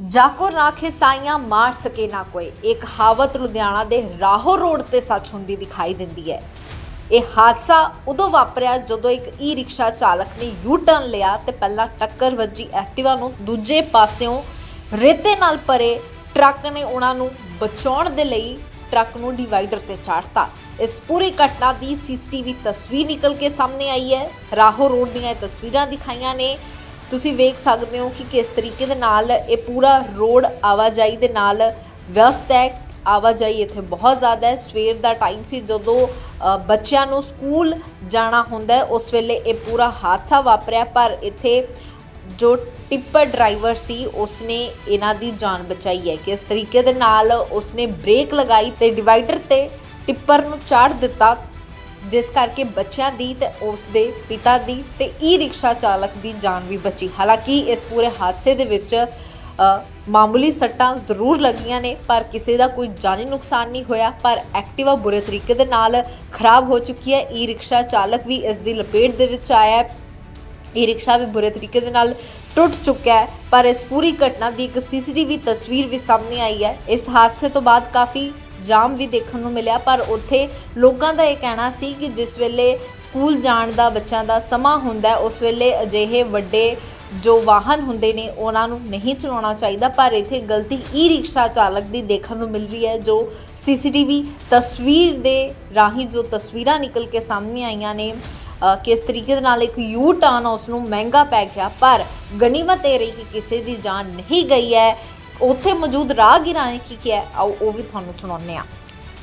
ਜਾਕੋ ਰਾਖੇ ਸਾਈਆਂ ਮਾਰ ਸਕੇ ਨਾ ਕੋਈ। ਇਹ ਕਹਾਵਤ ਲੁਧਿਆਣਾ ਦੇ ਰਾਹੋ ਰੋਡ ਤੇ ਸੱਚ ਹੁੰਦੀ ਦਿਖਾਈ ਦਿੰਦੀ ਹੈ। ਇਹ ਹਾਦਸਾ ਉਦੋਂ ਵਾਪਰਿਆ ਜਦੋਂ ਇੱਕ ਈ ਰਿਕਸ਼ਾ ਚਾਲਕ ਨੇ ਯੂ ਟਰਨ ਲਿਆ ਤੇ ਪਹਿਲਾਂ ਟੱਕਰ ਵੱਜੀ ਐਕਟਿਵਾ ਨੂੰ, ਦੂਜੇ ਪਾਸਿਓਂ ਰੇਤੇ ਨਾਲ ਭਰੇ ਟਰੱਕ ਨੇ ਉਹਨਾਂ ਨੂੰ ਬਚਾਉਣ ਦੇ ਲਈ ਟਰੱਕ ਨੂੰ ਡਿਵਾਈਡਰ ਤੇ ਚਾੜਤਾ। ਇਸ ਪੂਰੀ ਘਟਨਾ ਦੀ ਸੀਸੀਟੀਵੀ ਤਸਵੀਰ ਨਿਕਲ ਕੇ ਸਾਹਮਣੇ ਆਈ ਹੈ। ਰਾਹੋ ਰੋਡ ਦੀਆਂ ਇਹ ਤਸਵੀਰਾਂ ਦਿਖਾਈਆਂ ਨੇ ਤੁਸੀਂ ਵੇਖ ਸਕਦੇ ਹੋ ਕਿ ਕਿਸ ਤਰੀਕੇ ਦੇ ਨਾਲ ਇਹ ਪੂਰਾ ਰੋਡ ਆਵਾਜਾਈ ਦੇ ਨਾਲ ਵਿਅਸਤ ਹੈ। ਆਵਾਜਾਈ ਇੱਥੇ ਬਹੁਤ ਜ਼ਿਆਦਾ ਹੈ। ਸਵੇਰ ਦਾ ਟਾਈਮ ਸੀ ਜਦੋਂ ਬੱਚਿਆਂ ਨੂੰ ਸਕੂਲ ਜਾਣਾ ਹੁੰਦਾ ਉਸ ਵੇਲੇ ਇਹ ਪੂਰਾ ਹਾਦਸਾ ਵਾਪਰਿਆ। ਪਰ ਇੱਥੇ ਜੋ ਟਿੱਪਰ ਡਰਾਈਵਰ ਸੀ, ਉਸਨੇ ਇਹਨਾਂ ਦੀ ਜਾਨ ਬਚਾਈ ਹੈ। ਕਿਸ ਤਰੀਕੇ ਦੇ ਨਾਲ ਉਸਨੇ ਬ੍ਰੇਕ ਲਗਾਈ ਤੇ ਡਿਵਾਈਡਰ ਤੇ ਟਿੱਪਰ ਨੂੰ ਚਾੜ ਦਿੱਤਾ। ਜਿਸ ਕਰਕੇ ਬੱਚਿਆਂ ਦੀ ਤੇ ਉਸ ਦੇ ਪਿਤਾ ਦੀ ਤੇ ਈ ਰਿਕਸ਼ਾ ਚਾਲਕ ਦੀ ਜਾਨ ਵੀ ਬਚੀ। ਹਾਲਾਂਕਿ ਇਸ ਪੂਰੇ ਹਾਦਸੇ ਦੇ ਵਿੱਚ ਮਾਮੂਲੀ ਸੱਟਾਂ ਜ਼ਰੂਰ ਲੱਗੀਆਂ ਨੇ, ਪਰ ਕਿਸੇ ਦਾ ਕੋਈ ਜਾਨੀ ਨੁਕਸਾਨ ਨਹੀਂ ਹੋਇਆ, ਪਰ ਐਕਟਿਵਾ ਬੁਰੇ ਤਰੀਕੇ ਦੇ ਨਾਲ ਖਰਾਬ ਹੋ ਚੁੱਕੀ ਹੈ। ਈ ਰਿਕਸ਼ਾ ਚਾਲਕ ਵੀ ਇਸ ਦੀ ਲਪੇਟ ਦੇ ਵਿੱਚ ਆਇਆ ਹੈ। ਇਹ ਰਿਕਸ਼ਾ ਵੀ ਬੁਰੇ ਤਰੀਕੇ ਦੇ ਨਾਲ ਟੁੱਟ ਚੁੱਕਿਆ ਹੈ, ਪਰ ਇਸ ਪੂਰੀ ਘਟਨਾ ਦੀ ਇੱਕ ਸੀਸੀਟੀਵੀ ਤਸਵੀਰ ਵੀ ਸਾਹਮਣੇ ਆਈ ਹੈ। ਇਸ ਹਾਦਸੇ ਤੋਂ ਬਾਅਦ ਕਾਫੀ ਜਾਮ ਵੀ ਦੇਖਣ ਨੂੰ ਮਿਲਿਆ, ਪਰ ਉੱਥੇ ਲੋਕਾਂ ਦਾ ਇਹ ਕਹਿਣਾ ਸੀ ਕਿ ਜਿਸ ਵੇਲੇ ਸਕੂਲ ਜਾਣ ਦਾ ਬੱਚਿਆਂ ਦਾ ਸਮਾਂ ਹੁੰਦਾ ਹੈ, ਉਸ ਵੇਲੇ ਅਜਿਹੇ ਵੱਡੇ ਜੋ ਵਾਹਨ ਹੁੰਦੇ ਨੇ, ਉਹਨਾਂ ਨੂੰ ਨਹੀਂ ਚਲਾਉਣਾ ਚਾਹੀਦਾ, ਪਰ ਇੱਥੇ ਗਲਤੀ ਈ ਰਿਕਸ਼ਾ ਚਾਲਕ ਦੀ ਦੇਖਣ ਨੂੰ ਮਿਲ ਰਹੀ ਹੈ, ਜੋ ਸੀਸੀਟੀਵੀ ਤਸਵੀਰ ਦੇ ਰਾਹੀਂ ਜੋ ਤਸਵੀਰਾਂ ਨਿਕਲ ਕੇ ਸਾਹਮਣੇ ਆਈਆਂ ਨੇ ਕਿਸ ਤਰੀਕੇ ਦੇ ਨਾਲ ਇੱਕ ਯੂ ਟਰਨ ਉਸ ਨੂੰ ਮਹਿੰਗਾ ਪੈ ਗਿਆ, ਪਰ ਗਨੀਮਤ ਇਹ ਰਹੀ ਕਿ ਕਿਸੇ ਦੀ ਜਾਨ ਨਹੀਂ ਗਈ ਹੈ। ਉੱਥੇ ਮੌਜੂਦ ਰਾਹਗੀਰਾਂ ਨੇ ਕੀ ਕਿਹਾ ਆਓ, ਉਹ ਵੀ ਤੁਹਾਨੂੰ ਸੁਣਾਉਂਦੇ ਹਾਂ।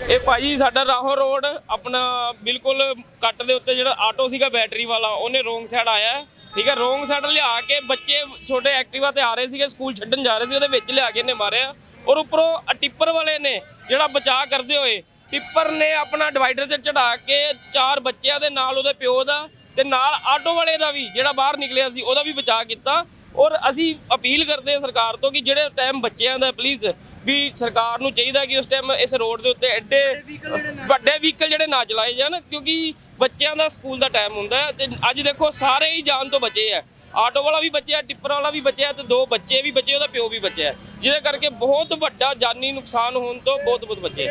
ਇਹ ਭਾਜੀ ਸਾਡਾ ਰਾਹੋ ਰੋਡ, ਆਪਣਾ ਬਿਲਕੁਲ ਕੱਟ ਦੇ ਉੱਤੇ ਜਿਹੜਾ ਆਟੋ ਸੀਗਾ ਬੈਟਰੀ ਵਾਲਾ, ਉਹਨੇ ਰੋਂਗ ਸਾਈਡ ਆਇਆ ਠੀਕ ਹੈ, ਰੋਂਗ ਸਾਈਡ ਲਿਆ ਕੇ ਬੱਚੇ ਛੋਟੇ ਐਕਟਿਵਾ ਤੇ ਆ ਰਹੇ ਸੀਗੇ, ਸਕੂਲ ਛੱਡਣ ਜਾ ਰਹੇ ਸੀ, ਉਹਦੇ ਵਿੱਚ ਲਿਆ ਕੇ ਇਹਨੇ ਮਾਰਿਆ। ਔਰ ਉੱਪਰੋਂ ਟਿੱਪਰ ਵਾਲੇ ਨੇ, ਜਿਹੜਾ ਬਚਾਅ ਕਰਦੇ ਹੋਏ, ਟਿੱਪਰ ਨੇ ਆਪਣਾ ਡਿਵਾਈਡਰ ਤੇ ਚੜਾ ਕੇ ਚਾਰ ਬੱਚਿਆਂ ਦੇ ਨਾਲ ਉਹਦੇ ਪਿਓ ਦਾ ਤੇ ਨਾਲ ਆਟੋ ਵਾਲੇ ਦਾ ਵੀ, ਜਿਹੜਾ ਬਾਹਰ ਨਿਕਲਿਆ ਸੀ, ਉਹਦਾ ਵੀ ਬਚਾਅ ਕੀਤਾ। ਔਰ ਅਸੀਂ ਅਪੀਲ ਕਰਦੇ ਹਾਂ ਸਰਕਾਰ ਤੋਂ ਕਿ ਜਿਹੜੇ ਟਾਈਮ ਬੱਚਿਆਂ ਦਾ ਪਲੀਜ਼ ਵੀ ਸਰਕਾਰ ਨੂੰ ਚਾਹੀਦਾ ਕਿ ਉਸ ਟਾਈਮ ਇਸ ਰੋਡ ਦੇ ਉੱਤੇ ਐਡੇ ਵੱਡੇ ਵਹੀਕਲ ਜਿਹੜੇ ਨਾ ਚਲਾਏ ਜਾਣ, ਕਿਉਂਕਿ ਬੱਚਿਆਂ ਦਾ ਸਕੂਲ ਦਾ ਟਾਈਮ ਹੁੰਦਾ ਹੈ ਤੇ ਅੱਜ ਦੇਖੋ ਸਾਰੇ ਹੀ ਜਾਣ ਤੋਂ ਬਚੇ ਆ ਆਟੋ ਵਾਲਾ ਵੀ ਬਚਿਆ, ਟਿੱਪਰ ਵਾਲਾ ਵੀ ਬਚਿਆ ਤੇ ਦੋ ਬੱਚੇ ਵੀ ਬਚੇ, ਉਹਦਾ ਪਿਓ ਵੀ ਬਚਿਆ ਜਿਹਦੇ ਕਰਕੇ ਬਹੁਤ ਵੱਡਾ ਜਾਨੀ ਨੁਕਸਾਨ ਹੋਣ ਤੋਂ ਬਹੁਤ ਬਹੁਤ ਬਚੇ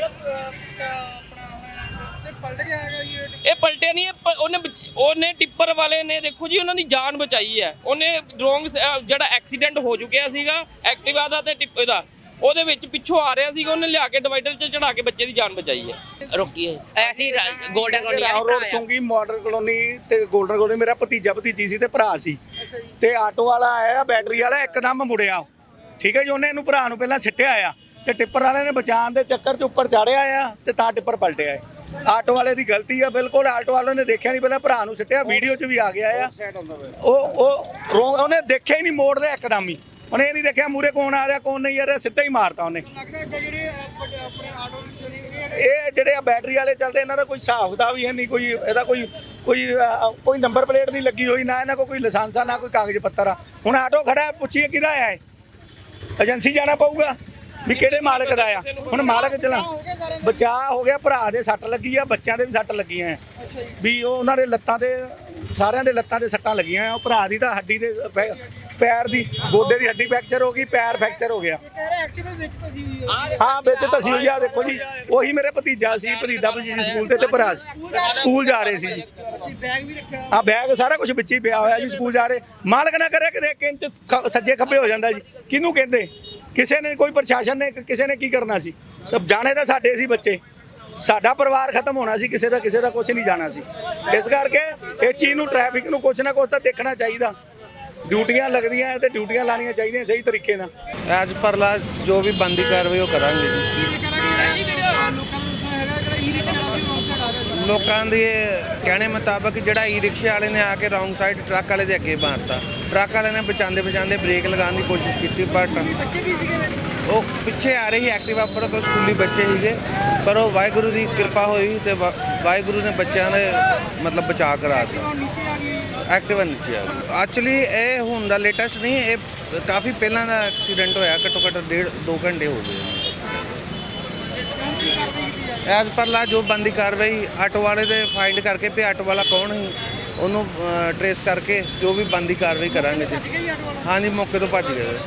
ਇਹ ਪਲਟਿਆ ਨਹੀਂ ਇਹ ਪ- ਉਹਨੇ ਬਚ- ਉਹਨੇ ਟਿੱਪਰ ਵਾਲੇ ਨੇ ਦੇਖੋ ਜੀ ਉਹਨਾਂ ਦੀ ਜਾਨ ਬਚਾਈ ਹੈ। ਉਹਨੇ ਰੋਂਗ ਜਿਹੜਾ ਐਕਸੀਡੈਂਟ ਹੋ ਚੁੱਕਿਆ ਸੀਗਾ ਐਕਟਿਵਾ ਦਾ ਤੇ ਟਿੱਪਰ ਦਾ ਉਹਦੇ ਵਿੱਚ ਪਿੱਛੋਂ ਆ ਰਿਹਾ ਸੀਗਾ ਉਹਨੇ ਲਿਆ ਕੇ ਡਿਵਾਈਡਰ 'ਚ ਚੜਾ ਕੇ ਬੱਚੇ ਦੀ ਜਾਨ ਬਚਾਈ ਹੈ। ਰੋਕੀ ਹੈ। ਐਸੀ ਗੋਲਡਨ ਕਲੋਨੀ ਰਾਓ ਰੋਡ ਚੁੰਗੀ ਮਾਡਲ ਕਲੋਨੀ ਤੇ ਗੋਲਡਨ ਕਲੋਨੀ ਮੇਰਾ ਭਤੀਜਾ ਭਤੀਜੀ ਸੀ ਤੇ ਭਰਾ ਸੀ। ਤੇ ਆਟੋ ਵਾਲਾ ਆਇਆ ਬੈਟਰੀ ਵਾਲਾ ਇੱਕਦਮ ਮੁੜਿਆ। ਠੀਕ ਹੈ ਜੀ ਉਹਨੇ ਇਹਨੂੰ ਭਰਾ ਨੂੰ ਪਹਿਲਾਂ ਸਿੱਟਿਆ ਆ। ਤੇ ਟਿੱਪਰ ਵਾਲੇ ਨੇ ਬਚਾਉਣ ਦੇ ਚੱਕਰ 'ਚ ਉੱਪਰ ਚਾੜਿਆ ਆ ਤੇ ਤਾਂ ਟਿੱਪਰ ਪਲਟਿਆ ਹੈ ਆਟੋ ਵਾਲੇ ਦੀ ਗਲਤੀ ਆ, ਬਿਲਕੁਲ ਆਟੋ ਵਾਲੇ ਨੇ ਦੇਖਿਆ ਨਹੀਂ, ਪਹਿਲਾਂ ਭਰਾ ਨੂੰ ਸਿੱਟਿਆ, ਵੀਡੀਓ 'ਚ ਵੀ ਆ ਗਿਆ ਆ। ਉਹ ਉਹ ਉਹਨੇ ਦੇਖਿਆ ਹੀ ਨਹੀਂ ਮੋੜ ਦੇ ਇੱਕਦਮ ਹੀ। ਉਹਨੇ ਇਹ ਨਹੀਂ ਦੇਖਿਆ ਮੂਰੇ ਕੌਣ ਆ ਰਿਹਾ, ਕੌਣ ਨਹੀਂ ਆ ਰਿਹਾ, ਸਿੱਧਾ ਹੀ ਮਾਰਤਾ ਉਹਨੇ। ਇਹ ਜਿਹੜੇ ਆ ਬੈਟਰੀ ਵਾਲੇ ਚੱਲਦੇ, ਇਹਨਾਂ ਦਾ ਕੋਈ ਹਿਸਾਬ ਦਾ ਵੀ ਹੈ ਨਹੀਂ, ਕੋਈ ਇਹਦਾ ਕੋਈ ਕੋਈ ਕੋਈ ਨੰਬਰ ਪਲੇਟ ਨਹੀਂ ਲੱਗੀ ਹੋਈ, ਨਾ ਇਹਨਾਂ ਕੋਲ ਕੋਈ ਲਾਇਸੈਂਸ ਆ, ਨਾ ਕੋਈ ਕਾਗਜ਼ ਪੱਤਰ ਆ। ਹੁਣ ਆਟੋ ਖੜਾ, ਪੁੱਛੀਏ ਕਿਹਦਾ ਆਇਆ ਹੈ ਏਜੰਸੀ ਜਾਣਾ ਪਊਗਾ? ਵੀ ਕਿਹੜੇ ਮਾਲਕ ਦਾ ਆ? ਹੁਣ ਮਾਲਕ ਚਲਾ ਬਚਾਅ ਹੋ ਗਿਆ ਭਰਾ ਦੇ ਸੱਟ ਲੱਗੀ ਆ ਬੱਚਿਆਂ ਦੇ ਵੀ ਸੱਟ ਲੱਗੀਆਂ ਵੀ ਉਹ ਉਹਨਾਂ ਦੇ ਲੱਤਾਂ ਤੇ ਸਾਰਿਆਂ ਦੇ ਲੱਤਾਂ ਤੇ ਸੱਟਾਂ ਲੱਗੀਆਂ ਆ। ਉਹ ਭਰਾ ਦੀ ਤਾਂ ਹੱਡੀ ਦੇ ਪੈਰ ਦੀ ਗੋਡੇ ਦੀ ਹੱਡੀ ਫ੍ਰੈਕਚਰ ਹੋ ਗਈ ਪੈਰ ਫ੍ਰੈਕਚਰ ਹੋ ਗਿਆ। ਹਾਂ ਵਿੱਚ ਤਸੀ ਹੋਈ ਆ ਦੇਖੋ ਜੀ। ਉਹੀ ਮੇਰੇ ਭਤੀਜਾ ਸੀ ਭਤੀਜਾ ਭਤੀਜੀ ਸਕੂਲ ਤੇ ਤੇ ਭਰਾ ਸੀ। ਸਕੂਲ ਜਾ ਰਹੇ ਸੀ। ਜੀ ਆ ਬੈਗ ਸਾਰਾ ਕੁਝ ਵਿੱਚ ਹੀ ਪਿਆ ਹੋਇਆ ਜੀ ਸਕੂਲ ਜਾ ਰਹੇ। ਮਾਲਕ ਨਾ ਕਰੇ ਕਿਤੇ ਇੱਕ ਇੰਚ ਖ- ਸੱਜੇ ਖੱਬੇ ਹੋ ਜਾਂਦਾ ਜੀ। ਕਿਹਨੂੰ ਕਹਿੰਦੇ? ਕਿਸੇ ਨੇ ਕੋਈ ਪ੍ਰਸ਼ਾਸਨ ਨੇ ਕਿਸੇ ਨੇ ਕੀ ਕਰਨਾ ਸੀ? ਸਭ ਜਾਣੇ ਤਾਂ ਸਾਡੇ ਸੀ ਬੱਚੇ। ਸਾਡਾ ਪਰਿਵਾਰ ਖਤਮ ਹੋਣਾ ਸੀ, ਕਿਸੇ ਦਾ ਕਿਸੇ ਦਾ ਕੁਝ ਨਹੀਂ ਜਾਣਾ ਸੀ। ਇਸ ਕਰਕੇ ਇਹ ਚੀਜ਼ ਨੂੰ ਟ੍ਰੈਫਿਕ ਨੂੰ ਕੁਝ ਨਾ ਕੁਝ ਤਾਂ ਦੇਖਣਾ ਚਾਹੀਦਾ। ਡਿਊਟੀਆਂ ਲੱਗਦੀਆਂ ਤੇ ਡਿਊਟੀਆਂ ਲਾਣੀਆਂ ਚਾਹੀਦੀਆਂ ਸਹੀ ਤਰੀਕੇ ਨਾਲ। ਐਜ ਪਰ ਲਾ ਜੋ ਵੀ ਬੰਦੀ ਕਾਰਵਾਈ ਉਹ ਕਰਾਂਗੇ ਜੀ। ਲੋਕਾਂ ਦੇ ਕਹਿਣੇ ਮੁਤਾਬਕ ਜਿਹੜਾ ਈ ਰਿਕਸ਼ੇ ਵਾਲੇ ਨੇ ਆ ਕੇ ਰੌਂਗ ਸਾਈਡ ਟਰੱਕ ਵਾਲੇ ਦੇ ਅੱਗੇ ਮਾਰਤਾ। ਟਰੱਕ ਵਾਲੇ ਨੇ ਬਚਾਉਂਦੇ ਬਚਾਉਂਦੇ ਬ੍ਰੇਕ ਲਗਾਉਣ ਦੀ ਕੋਸ਼ਿਸ਼ ਕੀਤੀ ਪਰ ਉਹ ਪਿੱਛੇ ਆ ਰਹੀ ਐਕਟਿਵਾ ਪਰ ਕੋਈ ਸਕੂਲੀ ਬੱਚੇ ਸੀਗੇ। ਪਰ ਉਹ ਵਾਹਿਗੁਰੂ ਦੀ ਕਿਰਪਾ ਹੋਈ ਤੇ ਵਾ- ਵਾਹਿਗੁਰੂ ਨੇ ਬੱਚਿਆਂ ਦੇ ਮਤਲਬ ਬਚਾ ਕਰਾ ਦਿੱਤਾ। ਐਕਟਿਵਾ ਨੀਚੇ ਆ ਗਈ ਐਕਚੁਅਲੀ ਇਹ ਹੁਣ ਦਾ ਲੇਟੈਸਟ ਨਹੀਂ, ਇਹ ਕਾਫੀ ਪਹਿਲਾਂ ਦਾ ਐਕਸੀਡੈਂਟ ਹੋਇਆ, ਘੱਟੋ ਘੱਟ ਡੇਢ 2 ਘੰਟੇ ਹੋ ਗਏ। ਐਜ਼ ਪਰ ਲਾ ਜੋ ਬੰਦੀ ਕਾਰਵਾਈ ਆਟੋ ਵਾਲੇ ਦੇ ਫਾਈਂਡ ਕਰਕੇ ਵੀ ਆਟੋ ਵਾਲਾ ਕੌਣ ਸੀ, ਉਹਨੂੰ ਟਰੇਸ ਕਰਕੇ ਜੋ ਵੀ ਬੰਦੀ ਕਾਰਵਾਈ ਕਰਾਂਗੇ ਜੀ। ਹਾਂਜੀ, ਮੌਕੇ ਤੋਂ ਭੱਜ ਗਏ।